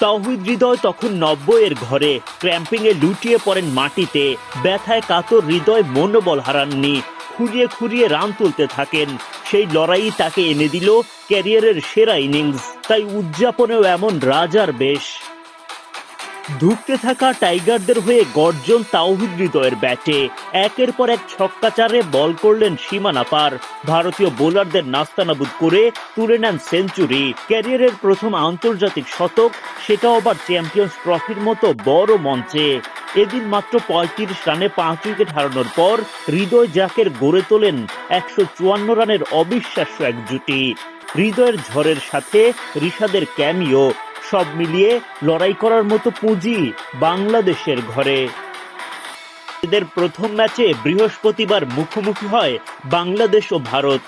তাওহিদ হৃদয় তখন নব্বইয়ের ঘরে। ক্র্যাম্পিং এ লুটিয়ে পড়েন মাটিতে। ব্যথায় কাতর হৃদয় মনোবল হারাননি। খুঁড়িয়ে খুঁড়িয়ে রান তুলতে থাকেন। সেই লড়াই তাকে এনে দিল ক্যারিয়ারের সেরা ইনিংস। তাই উদযাপনেও এমন রাজার বেশ। ধুঁকতে থাকা টাইগারদের হয়ে গর্জন তাওহিদ হৃদয়ের ব্যাটে। একের পর এক ছক্কাচারে বল করলেন সীমানা পার ভারতীয় বোলারদের নাস্তানাবুদ করে তুলে নেন সেঞ্চুরি। ক্যারিয়ারের প্রথম আন্তর্জাতিক শতক, সেটাও আবার চ্যাম্পিয়ন্স ট্রফির মতো বড় মঞ্চে। এদিন মাত্র পঁয়ত্রিশ রানে পাঁচ উইকেট হারানোর পর হৃদয় জাকের গড়ে তোলেন একশো চুয়ান্ন রানের অবিশ্বাস্য এক জুটি। হৃদয়ের ঝড়ের সাথে ঋষাদের ক্যামিও সব মিলিয়ে লড়াই করার মতো পুঁজি বাংলাদেশের ঘরে। এদের প্রথম ম্যাচে বৃহস্পতিবার মুখোমুখি হয় বাংলাদেশ ও ভারত।